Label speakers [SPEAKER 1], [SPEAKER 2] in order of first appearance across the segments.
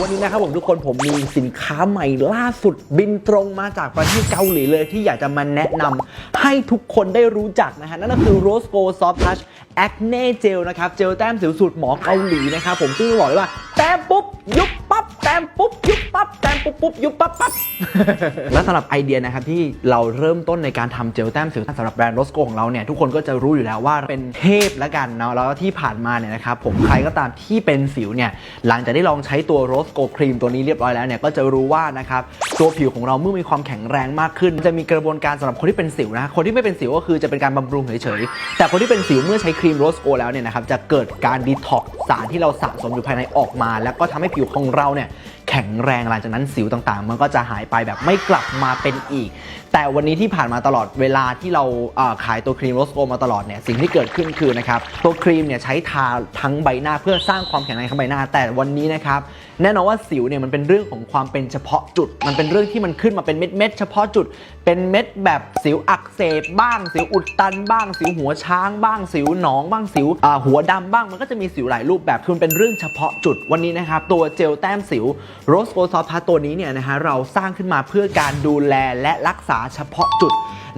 [SPEAKER 1] วันนี้นะครับผมทุกคนผมมีสินค้าใหม่ล่าสุดบินตรงมาจากประเทศเกาหลีเลยที่อยากจะมาแนะนำให้ทุกคนได้รู้จักนะฮะ นั่นก็คือ Rose Gold Soft Touch Acne Gel นะครับ เจลแต้มสิวสูตรหมอเกาหลีนะครับผมซึ่งบอกเลยว่า แต้มปุ๊บ ยุบปั๊บ แต้มปุ๊บยุบปั๊บแต้มปุ๊บปุ๊บยุบปั๊บปั๊บ และสำหรับไอเดียนะครับที่เราเริ่มต้นในการทำเจลแต้มสิวสำหรับแบรนด์ Rose Gold ของเราเนี่ยทุกคนก็จะรู้อยู่แล้วว่าเป็นเทพล้วกันเนาะแล้วที่ผ่านมาเนี่ยนะครับผมใครก็ตามที่เป็นสิวเนี่ยหลังจากได้ลองใช้ตัว Rose Gold Cream ตัวนี้เรียบร้อยแล้วเนี่ยก็จะรู้ว่านะครับตัวผิวของเราเมื่อมีความแข็งแรงมากขึ้น จะมีกระบวนการสำหรับคนที่เป็นสิวนะคนที่ไม่เป็นสิวก็คือจะเป็นการบำรุงเฉยๆแต่คนที่เป็นสิวเมื่อใช้ครีม Rose Gold แล้วเนี่ยนะครับจะเกิดการดีท็อกสารที่เราสะสมอยู่ภายในออกมา แล้วก็ทำให้ผิวของเราเนี่ย ข็งแรงหลังจากนั้นสิวต่างๆ มันก็จะหายไปแบบไม่กลับมาเป็นอีก แต่วันนี้ที่ผ่านมาตลอดเวลาที่เราขายตัวครีมโรสโกมาตลอดเนี่ยสิ่งที่เกิดขึ้นคือนะครับตัวครีมเนี่ยใช้ทาทั้งใบหน้าเพื่อสร้างความแข็งแรงทั้งใบหน้า แต่วันนี้นะครับแน่นอนว่าสิวเนี่ยมันเป็นเรื่องของความเป็นเฉพาะจุด มันเป็นเรื่องที่มันขึ้นมาเป็นเม็ดเม็ดๆเฉพาะจุด เป็นเม็ดแบบสิวอักเสบบ้าง สิวอุดตันบ้าง สิวหัวช้างบ้าง สิวหนองบ้าง สิวหัวดำบ้าง มันก็จะมีสิวหลายรูปแบบคือมันเป็นเรื่องเฉพาะจุด วันนี้นะครับตัวเจลแต้มสิวโรสโกลซอฟทัตัวนี้เนี่ยนะฮะเราสร้างขึ้นมาเพื่อการดูแลและรักษาเฉพาะจุด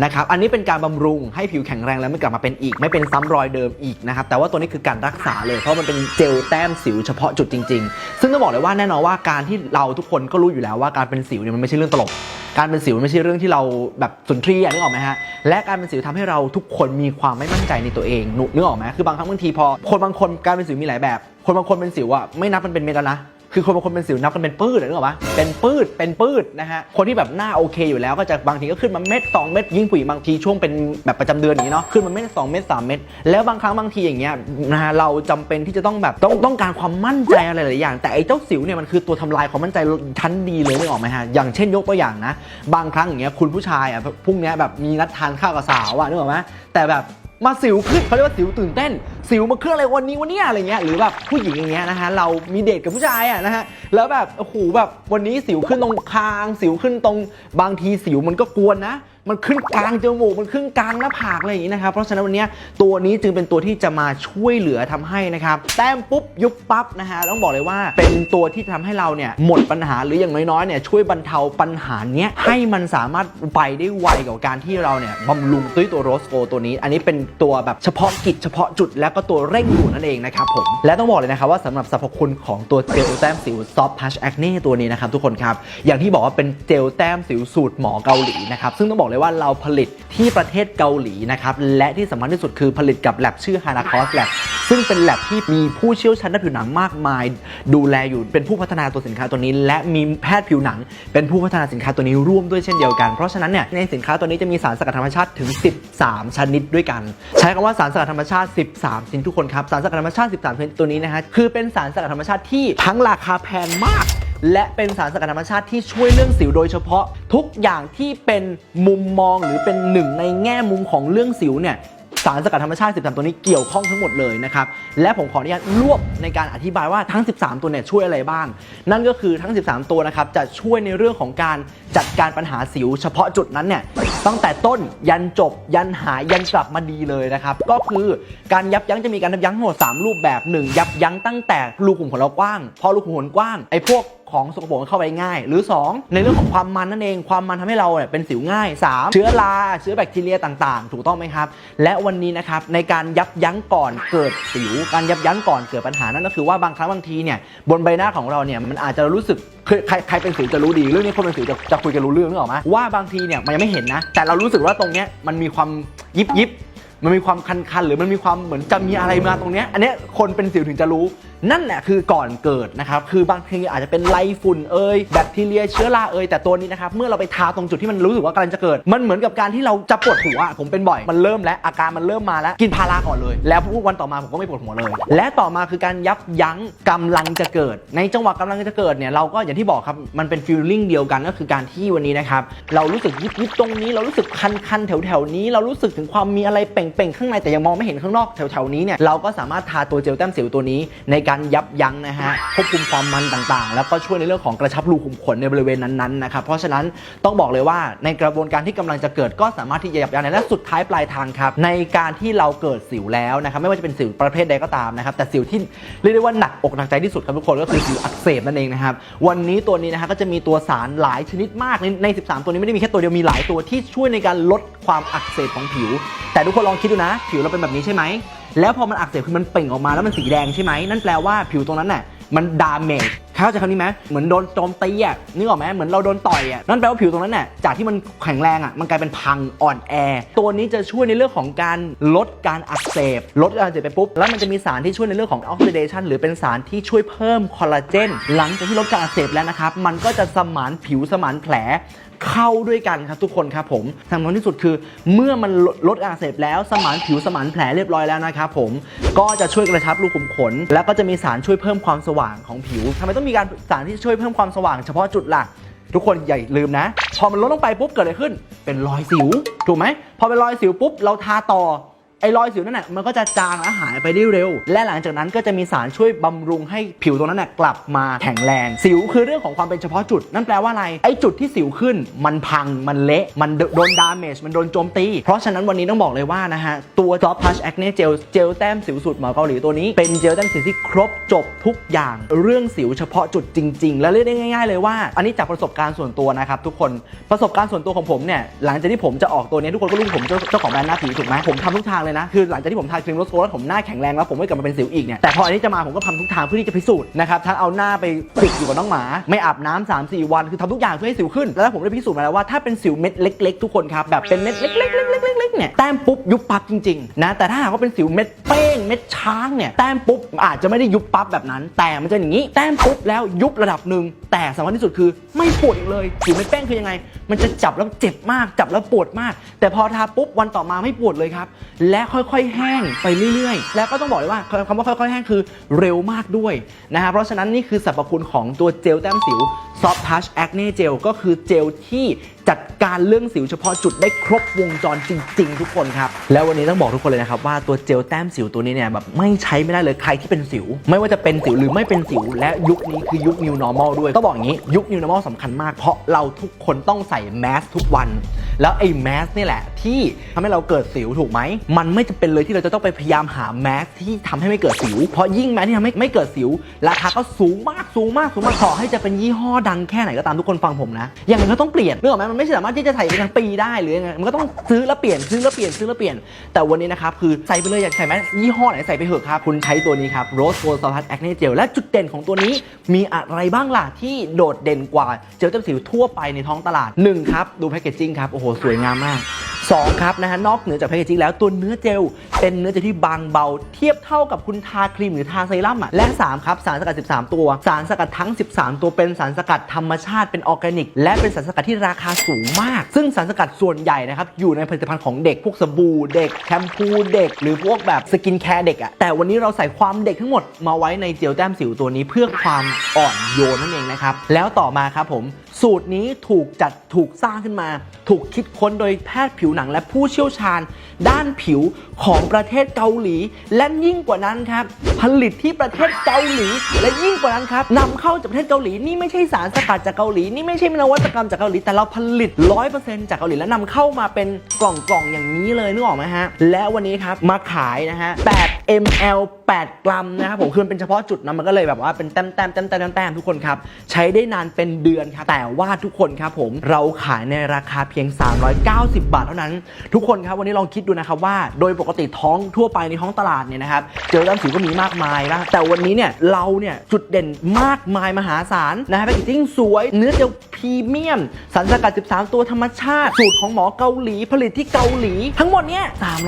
[SPEAKER 1] นะครับอันนี้เป็นการบำรุงให้ผิวแข็งแรงแล้วไม่กลับมาเป็นอีก ไม่เป็นซ้ำรอยเดิมอีกนะครับแต่ว่าตัวนี้คือการรักษาเลยเพราะมันเป็นเจลแต้มสิวเฉพาะจุดจริง ๆ ซึ่งต้องบอกเลยว่าแน่นอนว่าการที่เราทุกคนก็รู้อยู่แล้วว่าการเป็นสิวเนี่ยมันไม่ใช่เรื่องตลกการเป็นสิวมันไม่ใช่เรื่องที่เราแบบสุนทรีย์นึกออกไหมฮะ และการเป็นสิวทำให้เราทุกคนมีความไม่มั่นใจในตัวเองนึกนึกออกไหมคือบางครั้งบางทีพอ คนบางคนการเป็นสิวมีหลายแบบ คนบางคนเป็นสิวอะไม่นับมันเป็นเม็ดแล้วนะ คือคนบางคนเป็นสิวนับกันเป็นปื้ดอะนึกออกปะเป็นปื้ดเป็นปื้ดนะฮะคนที่แบบหน้าโอเคอยู่แล้วก็จะบางทีก็ขึ้นมาเม็ดสองเม็ดยิ่งผู้หญิงบางทีช่วงเป็นแบบประจำเดือนอย่างนี้เนาะขึ้นมาเม็ดสองเม็ดสามเม็ดแล้วบางครั้งบางทีอย่างเงี้ยนะฮะเราจำเป็นที่จะต้องแบบต้องต้องการความมั่นใจอะไรหลายอย่าง แต่ไอ้เจ้าสิวเนี่ยมันคือตัวทำลายความมั่นใจชั้นดีเลยนึกออกไหมฮะอย่างเช่นยกตัวอย่างนะ บางครั้งอย่างเงี้ยคุณผู้ชายอะพรุ่งนี้แบบมีนัดทานข้าวกับสาวอะนึกออกไหมแต่แบบมาสิวขึ้นเขาเรียกว่าสิวตื่นเต้น สิวมาเครื่องอะไรวันนี้วันนี้อะไรเงี้ยหรือแบบผู้หญิงอย่างเงี้ยนะฮะเรามีเดทกับผู้ชายอะนะฮะแล้วแบบโอ้โหแบบวันนี้สิวขึ้นตรงคาง สิวขึ้นตรงบางทีสิวมันก็กวนนะ มันขึ้นกลางจมูก มันขึ้นกลางหน้าผากอะไรอย่างนี้นะครับ เพราะฉะนั้นวันนี้ตัวนี้จึงเป็นตัวที่จะมาช่วยเหลือทำให้นะครับ แต้มปุ๊บยุบปั๊บนะฮะ ต้องบอกเลยว่าเป็นตัวที่ทำให้เราเนี่ยหมดปัญหาหรืออย่างน้อยๆเนี่ยช่วยบรรเทาปัญหาเนี้ยให้มันสามารถไปได้ไวกับการที่เราเนี่ยบำรุงด้วยตัวโรสโกตัวนี้ อันนี้เป็นตัวแบบเฉพาะกิจเฉพาะจุดแล้วก็ตัวเร่งด่วนนั่นเองนะครับผมและต้องบอกเลยนะครับว่าสำหรับสรรพคุณของตัวเจลแต้มสิว Soft Touch Acne ตัวนี้นะครับทุกคนครับอย่างที่บอกว่าเป็นเจลแต้มสิวสูตรหมอเกาหลีนะครับซึ่งต้องบอกเลยว่าเราผลิตที่ประเทศเกาหลีนะครับ และที่สำคัญที่สุดคือผลิตกับแลบชื่อ Hana c o s Lab ซึ่งเป็นแลบที่มีผู้เชี่ยวชาญด้านผิวหนังมากมาย ดูแลอยู่เป็นผู้พัฒนาตัวสินค้าตัวนี้ และมีแพทย์ผิวหนัง เป็นผู้พัฒนาสินค้าตัวนี้ร่วมด้วยเช่นเดียวกัน เพราะฉะนั้นเนี่ยในสินค้าตัวนี้จะมีสารสกัดธรรมชาติถึง 13 ชนิดด้วยกัน ใช้คำว่าสารสกัดธรรมชาติ 13 ชนิดทุกคนครับสารสกัดธรรมชาติ 13 ชนิดตัวนี้นะฮะคือเป็นสารสกัดธรรมชาติที่ทั้งราคาแพงมาก และเป็นสารสกัดธรรมชาติที่ช่วยเรื่องสิวโดยเฉพาะ ทุกอย่างที่เป็นมุมมองหรือเป็นหนึ่งในแง่มุมของเรื่องสิวเนี่ยสารสกัดธรรมชาติ 13 ตัวนี้เกี่ยวข้องทั้งหมดเลยนะครับ และผมขออนุญาตรวบในการอธิบายว่าทั้ง 13 ตัวเนี่ยช่วยอะไรบ้าง นั่นก็คือทั้ง 13 ตัวนะครับจะช่วยในเรื่องของการจัดการปัญหาสิว เฉพาะจุดนั้นเนี่ยตั้งแต่ต้นยันจบยันหายยันกลับมาดีเลยนะครับ ก็คือการยับยั้งจะมีการยับยั้งทั้งหมด 3 รูปแบบ 1 ยับยั้งตั้งแต่รูขุมขนเรากว้าง พอรูขุมขนกว้างไอ้พวก ของสกปรกเข้าไปง่าย หรือ 2 ในเรื่องของความมันนั่นเองความมันทำให้เราเนี่ยเป็นสิวง่าย 3 เชื้อราเชื้อแบคทีเรียต่างๆ ถูกต้องไหมครับ และวันนี้นะครับในการยับยั้งก่อนเกิดสิว การยับยั้งก่อนเกิดปัญหานั่นก็คือว่าบางครั้งบางทีเนี่ยบนใบหน้าของเราเนี่ยมันอาจจะรู้สึกใครใครเป็นสิวจะรู้ดีเรื่องนี้คนเป็นสิวจะจะคุยกันรู้เรื่องนึกออกไหมว่าบางทีเนี่ยมันยังไม่เห็นนะ แต่เรารู้สึกว่าตรงเนี้ยมันมีความยิบยิบ มันมีความคันๆหรือมันมีความเหมือนจะมีอะไรมาตรงเนี้ยอันเนี้ยคนเป็นสิวถึงจะรู้ นั่นแหละคือก่อนเกิดนะครับคือบางทีอาจจะเป็นไรฝุ่นเอ่ยแบคทีเรียเชื้อราเอ่ยแต่ตัวนี้นะครับเมื่อเราไปทาตรงจุดที่มันรู้สึกว่ากำลังจะเกิด มันเหมือนกับการที่เราจะปวดหัวผมเป็นบ่อยมันเริ่มแล้วอาการมันเริ่มมาแล้วกินพาราก่อนเลย แล้วพวกวันต่อมาผมก็ไม่ปวดหัวเลย และต่อมาคือการยับยั้งกำลังจะเกิด ในจังหวะกำลังจะเกิดเนี่ยเราก็อย่างที่บอกครับมันเป็นฟีลลิ่งเดียวกันก็คือการที่วันนี้นะครับเรารู้สึกยิบยิบตรงนี้เรารู้สึกคันคันแถวแถวนี้เรารู้สึกถึงความมีอะไรเป่งป่งๆข้างในแต่ยังมองไม่เห็นข้างนอกแถวๆนี้เนี่ยเราก็สามารถทาตัวเจลแต้มสิวตัวนี้ ในการยับยั้งนะฮะควบคุมความมันต่างๆ แล้วก็ช่วยในเรื่องของกระชับรูขุมขนในบริเวณนั้นๆนะครับเพราะฉะนั้นต้องบอกเลยว่าในกระบวนการที่กำลังจะเกิดก็สามารถที่จะยับยั้งได้และสุดท้ายปลายทางครับในการที่เราเกิดสิวแล้วนะครับไม่ว่าจะเป็นสิวประเภทใดก็ตามนะครับแต่สิวที่เรียกได้ว่าหนักอกหนักใจที่สุดครับทุกคนก็คือสิวอักเสบนั่นเองนะครับวันนี้ตัวนี้นะฮะก็จะมีตัวสารหลายชนิดมากในใน13 ตัวนี้ไม่ได้มีแค่ตัวเดียวมีหลายตัวที่ช่วยในการลดความอักเสบของผิว แต่ทุกคนลองคิดดูนะ ผิวเราเป็นแบบนี้ใช่ไหม แล้วพอมันอักเสบคือมันเป่งออกมาแล้วมันสีแดงใช่ไหมนั่นแปลว่าผิวตรงนั้นน่ะมันดามเมจเข้าใจคำนี้ไหมเหมือนโดนโจมตีอะนึกออกไหมเหมือนเราโดนต่อยอะนั่นแปลว่าผิวตรงนั้นน่ะจากที่มันแข็งแรงอะมันกลายเป็นพังอ่อนแอ ตัวนี้จะช่วยในเรื่องของการลดการอักเสบ ลดการอักเสบไปปุ๊บ แล้วมันจะมีสารที่ช่วยในเรื่องของออกซิเดชันหรือเป็นสารที่ช่วยเพิ่มคอลลาเจนหลังจากที่ลดการอักเสบแล้วนะครับ มันก็จะสมานผิวสมานแผลเข้าด้วยกันครับทุกคนครับผมสำคัญที่สุดคือ เมื่อมันลดลดอักเสบแล้วสมานผิวสมานแผลเรียบร้อยแล้วนะครับผมก็จะช่วยกระชับรูขุมขน แล้วก็จะมีสารช่วยเพิ่มความสว่างของผิวทำไมต้องมีการสารที่ช่วยเพิ่มความสว่างเฉพาะจุดล่ะทุกคนอย่าลืมนะ พอมันลดลงไปปุ๊บเกิดอะไรขึ้น เป็นรอยสิว ถูกไหมพอเป็นรอยสิวปุ๊บเราทาต่อ ไอ้รอยสิวนั่นแหละมันก็จะจางและหายไปได้เร็ว และหลังจากนั้นก็จะมีสารช่วยบำรุงให้ผิวตรงนั้นนะกลับมาแข็งแรง สิวคือเรื่องของความเป็นเฉพาะจุด นั่นแปลว่าอะไร ไอ้จุดที่สิวขึ้น มันพังมันเละ มันโดนดาเมจมันโดนโจมตี เพราะฉะนั้นวันนี้ต้องบอกเลยว่านะฮะ ตัว Soft Touch Acne Gel เจลแต้มสิวสูตรหมอเกาหลีตัวนี้ เป็นเจลแต้มสิวที่ครบจบทุกอย่าง เรื่องสิวเฉพาะจุดจริง ๆ และเรียกได้ง่าย ๆ เลยว่า อันนี้จากประสบการณ์ส่วนตัวนะครับทุกคนประสบการณ์ส่วนตัวของผมเนี่ยหลังจากที่ผมจะออกตัวนี้ทุกคนก็รู้ผมเจ้าของแบรนด์หน้าผิวถูกไหมผมทำทุกทางเลยนะ คือหลังจากที่ผมทาครีมโรสโกแล้วผมหน้าแข็งแรงแล้วผมไม่กลับมาเป็นสิวอีกเนี่ยแต่พออันนี้จะมาผมก็ทำทุกทางเพื่อที่จะพิสูจน์นะครับทั้งเอาหน้าไปปิดอยู่กับน้องหมาไม่อาบน้ำสามสี่วัน คือทำทุกอย่างเพื่อให้สิวขึ้น แล้วผมได้พิสูจน์มาแล้วว่าถ้าเป็นสิวเม็ดเล็ก ๆ ทุกคนครับแบบเป็นเม็ดเล็กๆๆๆๆเนี่ยแต้มปุ๊บยุบปั๊บจริงๆนะแต่ถ้าหากว่าเป็นสิวเม็ดเป้งเม็ดช้างเนี่ยแต้มปุ๊บอาจจะไม่ได้ยุบปั๊บแบบนั้น แต่มันจะอย่างนี้แต้มปุ๊บแล้วยุบระดับหนึ่งแต่สำคัญที่สุดคือไม่ปวดอีกเลย สิวเม็ดแป้งคือยังไง มันจะจับแล้วเจ็บมากจับแล้วปวดมาก แต่พอทาปุ๊บวันต่อมาไม่ปวดเลยครับและและค่อยๆ แห้งไปเรื่อยๆ แล้วก็ต้องบอกเลยว่าคำว่าค่อยๆ แห้งคือเร็วมากด้วยนะฮะเพราะฉะนั้นนี่คือสรรพคุณของตัวเจลแต้มสิว Soft Touch Acne Gel ก็คือเจลที่จัดการเรื่องสิวเฉพาะจุดได้ครบวงจรจริง ๆ ทุกคนครับ แล้ววันนี้ต้องบอกทุกคนเลยนะครับว่าตัวเจลแต้มสิวตัวนี้เนี่ยแบบไม่ใช้ไม่ได้เลยใครที่เป็นสิว ไม่ว่าจะเป็นสิวหรือไม่เป็นสิว และยุคนี้คือยุค New Normal ด้วยต้องบอกอย่างนี้ยุค New Normal สำคัญมากเพราะเราทุกคนต้องใส่แมสทุกวัน แล้วไอ้แมสนี่แหละ ที่ทำให้เราเกิดสิวถูกไหม มันไม่จำเป็นเลยที่เราจะต้องไปพยายามหาแมสที่ทำให้ไม่เกิดสิว เพราะยิ่งแมสที่ทำให้ไม่เกิดสิว ราคาก็สูงมากสูงมากสูงมากขอให้จะเป็นยี่ห้อดังแค่ไหนก็ตามทุกคนฟังผมนะอย่างไรก็ต้องเปลี่ยนเรื่องไหมมันไม่สามารถที่จะใส่ไปทั้งปีได้หรือยังไงมันก็ต้องซื้อแล้วเปลี่ยนซื้อแล้วเปลี่ยนซื้อแล้วเปลี่ยน แต่วันนี้นะครับคือใส่ไปเลยอยากใส่แมสยี่ห้อไหนใส่ไปเถอะครับคุณใช้ตัวนี้ครับ Rose Gold Soft Touch Acne Gel และจุดเด่นของตัวนี้มีอะไรบ้างล่ะที่โดดเด่นกว่าเจลแต้มสิวทั่วไปในท้องตลาดหนึ่งครับดูแพคเกจจิ้งครับโอ้โหสวยงามมาก 2 ครับนะฮะนอกเหนือจากแพคเกจจิ้งแล้วตัวเนื้อเจล เป็นเนื้อเจลที่บางเบา เทียบเท่ากับคุณทาครีมหรือทาเซรั่มอะและ 3 ครับ สารสกัด 13 ตัว สารสกัดทั้ง 13 ตัวเป็นสารสกัดธรรมชาติเป็นออร์แกนิก และเป็นสารสกัดที่ราคาสูงมาก ซึ่งสารสกัดส่วนใหญ่นะครับอยู่ในผลิตภัณฑ์ของเด็กพวกสบู่เด็กแชมพูเด็ก หรือพวกแบบสกินแคร์เด็กอะแต่วันนี้เราใส่ความเด็กทั้งหมดมาไว้ในเจลแต้มสิวตัวนี้เพื่อความอ่อนโยนนั่นเองนะครับแล้วต่อมาครับผม สูตรนี้ถูกจัดถูกสร้างขึ้นมา ถูกคิดค้นโดยแพทย์ผิวหนังและผู้เชี่ยวชาญ ด้านผิวของประเทศเกาหลี และยิ่งกว่านั้นครับ ผลิตที่ประเทศเกาหลี และยิ่งกว่านั้นครับนำเข้าจากประเทศเกาหลีนี่ไม่ใช่สารสกัดจากเกาหลีนี่ไม่ใช่นวัตกรรมจากเกาหลีแต่เราผลิต 100%จากเกาหลีและนำเข้ามาเป็นกล่องๆอย่างนี้เลยนึกออกไหมฮะและวันนี้ครับมาขายนะฮะ8 ml 8 กรัมนะครับผมคือมันเป็นเฉพาะจุดนะมันก็เลยแบบว่าเป็นแต้มแต้มแต้มแต้มแต้มทุกคนครับ ใช้ได้นานเป็นเดือนครับแต่ว่าทุกคนครับผมเราขายในราคาเพียง 390 บาทเท่านั้น ทุกคนครับวันนี้ลองคิดดูนะครับว่า โดยปกติท้องทั่วไปในท้องตลาดเนี่ยนะครับเจลด้านสิวก็มีมากมายนะแต่วันนี้เนี่ยเราเนี่ยจุดเด่นมากมายมหาศาลนะฮะแพคเกจจิ้งสวยเนื้อเจลพรีเมียมสารสกัด 13 ตัวธรรมชาติ สูตรของหมอเกาหลีผลิตที่เกาหลี ทั้งหมดเนี่ย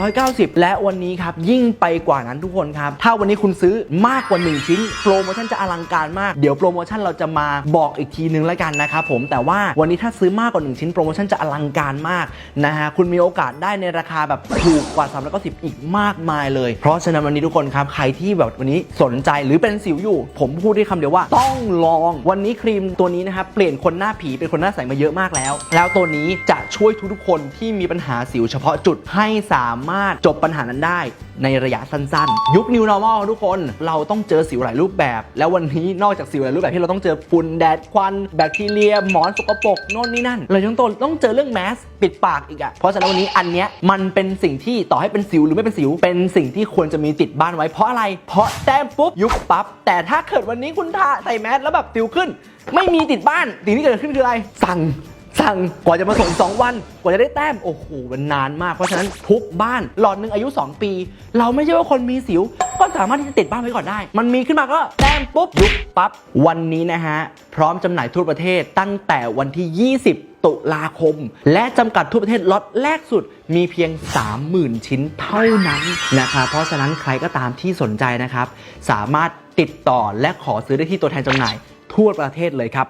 [SPEAKER 1] 390 และวันนี้ครับยิ่งไปกว่านั้นนั้นทุกคนครับ ถ้าวันนี้คุณซื้อมากกว่า 1 ชิ้น โปรโมชั่นจะอลังการมาก เดี๋ยวโปรโมชั่นเราจะมาบอกอีกทีนึงแล้วกันนะครับผม แต่ว่าวันนี้ถ้าซื้อมากกว่า 1 ชิ้นโปรโมชั่นจะอลังการมากนะฮะ คุณมีโอกาสได้ในราคาแบบถูกกว่า3 9 0อีกมากมายเลย เพราะฉะนั้นวันนี้ทุกคนครับ ใครที่แบบวันนี้สนใจหรือเป็นสิวอยู่ ผมพูดด้วยคำเดียวว่า ต้องลอง วันนี้ครีมตัวนี้นะครับเปลี่ยนคนหน้าผีเป็นคนหน้าใสมาเยอะมากแล้ว แล้วตัวนี้จะช่วยทุกๆคนที่มีปัญหาสิวเฉพาะจุดให้สามารถจบปัญหานั้นได้ ในระยะสั้นๆ ยุค New Normal ทุกคนเราต้องเจอสิวหลายรูปแบบ แล้ววันนี้นอกจากสิวหลายรูปแบบที่เราต้องเจอฝุ่นแดดควันแบคทีเรีย หมอนสกปรกโน่นนี่นั่นเรายังต้องต้องเจอเรื่องแมสปิดปากอีกอะเพราะฉะนั้นวันนี้อันเนี้ยมันเป็นสิ่งที่ต่อให้เป็นสิวหรือไม่เป็นสิว เป็นสิ่งที่ควรจะมีติดบ้านไว้เพราะอะไร เพราะแต้มปุ๊บยุบปั๊บแต่ถ้าเกิดวันนี้คุณทาใส่แมสแล้วแบบสิวขึ้น ไม่มีติดบ้านสิ่งที่เกิดขึ้นคืออะไรสั่ง สั่งกว่าจะมาส่ง 2 วัน กว่าจะได้แต้ม โอ้โหมันนานมาก เพราะฉะนั้นทุกบ้านหลอดหนึ่งอายุ 2 ปี เราไม่ใช่ว่าคนมีสิว ก็สามารถที่จะติดบ้านไว้ก่อนได้ มันมีขึ้นมาก็แต้มปุ๊บยุบปั๊บ วันนี้นะฮะ พร้อมจำหน่ายทั่วประเทศตั้งแต่วันที่ 20ตุลาคม และจำกัดทั่วประเทศล็อตแรกสุดมีเพียง 30,000 ชิ้นเท่านั้นนะครับเพราะฉะนั้นใครก็ตามที่สนใจนะครับ สามารถติดต่อและขอซื้อได้ที่ตัวแทนจำหน่ายทั่วประเทศเลยครับ